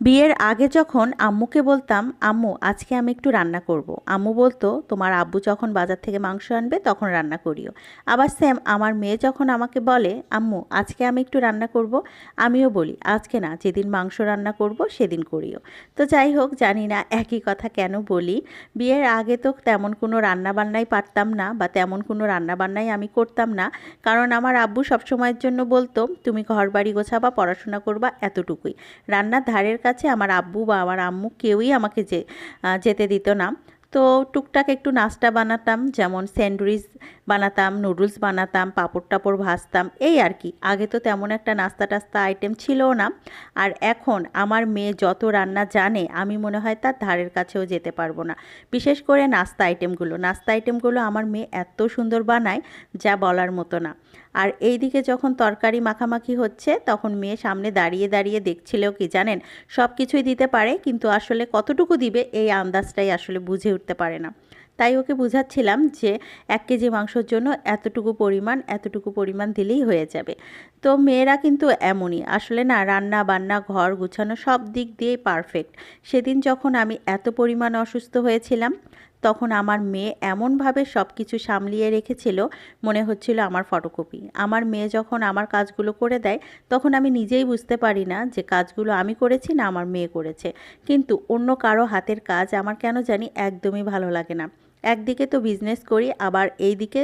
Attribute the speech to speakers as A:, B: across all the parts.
A: বিয়ের আগে যখন আম্মুকে বলতাম, আম্মু, আজকে আমি একটু রান্না করব। আম্মু বলতো, তোমার আব্বু যখন বাজার থেকে মাংস আনবে, তখন রান্না করিও আবার স্যাম, আমার মেয়ে যখন আমাকে বলে, আম্মু, আজকে আমি একটু রান্না করব। আমিও বলি, আজকে না, যেদিন মাংস রান্না করব, সেদিন করিও তো যাই হোক, জানি না একই কথা কেন বলি, বিয়ের আগে তো তেমন কোনো রান্না বান্নাই পারতাম না বা তেমন কোনো রান্না বান্নাই আমি করতাম না কারণ আমার আব্বু সবসময়ের জন্য বলতো, তুমি ঘর বাড়ি গোছাবা, পড়াশোনা করবা, এতটুকুই রান্নার ধারের কাছে আমার আব্বু বা আমার আম্মু কেউই আমাকে যে যেতে দিত না। তো টুকটাক একটু নাস্তা বানাতাম, যেমন স্যান্ডউইচ বানাতাম, নুডলস বানাতাম, পাপড় টাপড় ভাজতাম, এই আর কি। আগে তো তেমন একটা নাস্তা টাস্তা আইটেম ছিলও না। আর এখন আমার মেয়ে যত রান্না জানে, আমি মনে হয় তার ধারের কাছেও যেতে পারব না। বিশেষ করে নাস্তা আইটেমগুলো নাস্তা আইটেমগুলো আমার মেয়ে এত সুন্দর বানায়, যা বলার মতো না। আর এই দিকে যখন তরকারি মাখামাখি হচ্ছে, তখন মেয়ে সামনে দাঁড়িয়ে দাঁড়িয়ে দেখছিলেও কি জানেন? সব কিছুই দিতে পারে, কিন্তু আসলে কতটুকু দিবে, এই আন্দাজটাই আসলে বুঝে উঠতে পারে না। তাই ওকে বুঝাচ্ছিলাম যে এক কেজি মাংসর জন্য এতটুকু পরিমাণ এতটুকু পরিমাণ দিলেই হয়ে যাবে। তো মেয়েরা কিন্তু এমনই। আসলে না, রান্না, বান্না, ঘর গুছানো সব দিক দিয়েই পারফেক্ট সেদিন যখন আমি এত পরিমাণ অসুস্থ হয়েছিলাম তখন আমার মেয়ে এমনভাবে সব কিছু সামলিয়ে রেখেছিল, মনে হচ্ছিল আমার ফটোকপি আমার মেয়ে যখন আমার কাজগুলো করে দেয়, তখন আমি নিজেই বুঝতে পারি না যে কাজগুলো আমি করেছি না আমার মেয়ে করেছে। কিন্তু অন্য কারও হাতের কাজ আমার কেন জানি একদমই ভালো লাগে না। একদিকে তো বিজনেস করি, আবার এই দিকে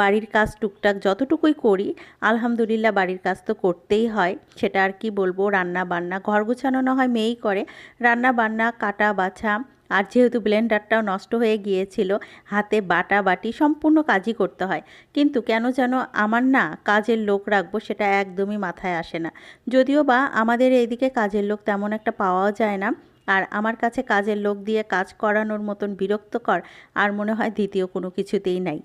A: বাড়ির কাজ টুকটাক যতটুকুই করি, আলহামদুলিল্লাহ বাড়ির কাজ তো করতেই হয়। সেটা আর কি বলব রান্না বান্না ঘর গুছানো না হয় মেয়েই করে। রান্না বান্না কাটা বাছা আর যেহেতু ব্লেন্ডারটাও নষ্ট হয়ে গিয়েছিল, হাতে বাটা বাটি সম্পূর্ণ কাজই করতে হয়। কিন্তু কেন যেন আমার না কাজের লোক রাখব সেটা একদমই মাথায় আসে না। যদিও বা আমাদের এইদিকে কাজের লোক তেমন একটা পাওয়াও যায় না, আর আমার কাছে কাজের লোক দিয়ে কাজ করানোর মতন বিরক্তকর আর মনে হয় দ্বিতীয় কোনো কিছুতেই নাই।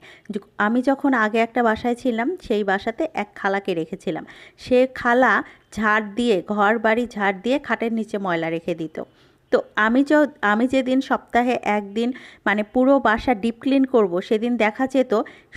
A: আমি যখন আগে একটা বাসায় ছিলাম, সেই বাসাতে এক খালাকে রেখেছিলাম। সে খালা ঝাড় দিয়ে ঘর বাড়ি ঝাড় দিয়ে খাটের নিচে ময়লা রেখে দিত। তো আমি য, আমি যেদিন সপ্তাহে একদিন মানে পুরো বাসা ডিপ ক্লিন করব, সেদিন দেখা যেত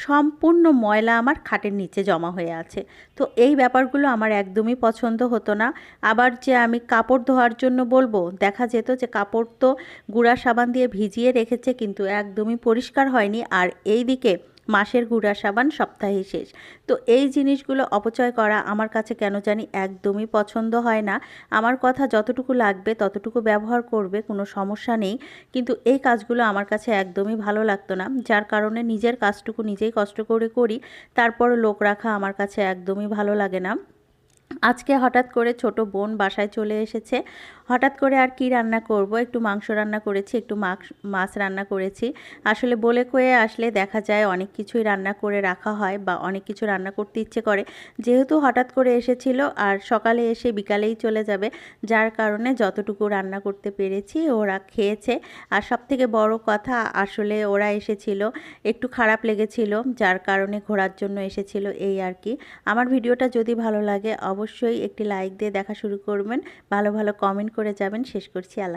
A: সম্পূর্ণ ময়লা আমার খাটের নিচে জমা হয়ে আছে। তো এই ব্যাপারগুলো আমার একদমই পছন্দ হতো না। আবার যে আমি কাপড় ধোয়ার জন্য বলব, দেখা যেত যে কাপড় তো গুঁড়া সাবান দিয়ে ভিজিয়ে রেখেছে, কিন্তু একদমই পরিষ্কার হয়নি। আর এই দিকে মাসের গুঁড়া সাবান সপ্তাহে শেষ। তো এই জিনিসগুলো অপচয় করা আমার কাছে কেন জানি একদমই পছন্দ হয় না। আমার কথা যতটুকু লাগবে, ততটুকু ব্যবহার করবে, কোনো সমস্যা নেই। কিন্তু এই কাজগুলো আমার কাছে একদমই ভালো লাগতো না। যার কারণে নিজের কাজটুকু নিজেই কষ্ট করে করি তারপর লোক রাখা আমার কাছে একদমই ভালো লাগে না। আজকে হঠাৎ করে ছোট বোন বাসায় চলে এসেছে। হঠাৎ করে আর কি রান্না করব? একটু মাংস রান্না করেছি, একটু মাছ রান্না করেছি। আসলে বলে কয়ে আসলে দেখা যায় অনেক কিছুই রান্না করে রাখা হয় বা অনেক কিছু রান্না করতে ইচ্ছে করে। যেহেতু হঠাৎ করে এসেছিল আর সকালে এসে বিকালেই চলে যাবে, যার কারণে যতটুকু রান্না করতে পেরেছি ওরা খেয়েছে। আর সব থেকে বড় কথা, আসলে ওরা এসেছিল, একটু খারাপ লেগেছিল, যার কারণে ঘোরার জন্য এসেছিল, এই আর কি। আমার ভিডিওটা যদি ভালো লাগে অবশ্যই একটি লাইক দিয়ে দেখা শুরু করবেন। ভালো ভালো কমেন্ট করে যাবেন। শেষ করছি। আল্লাহ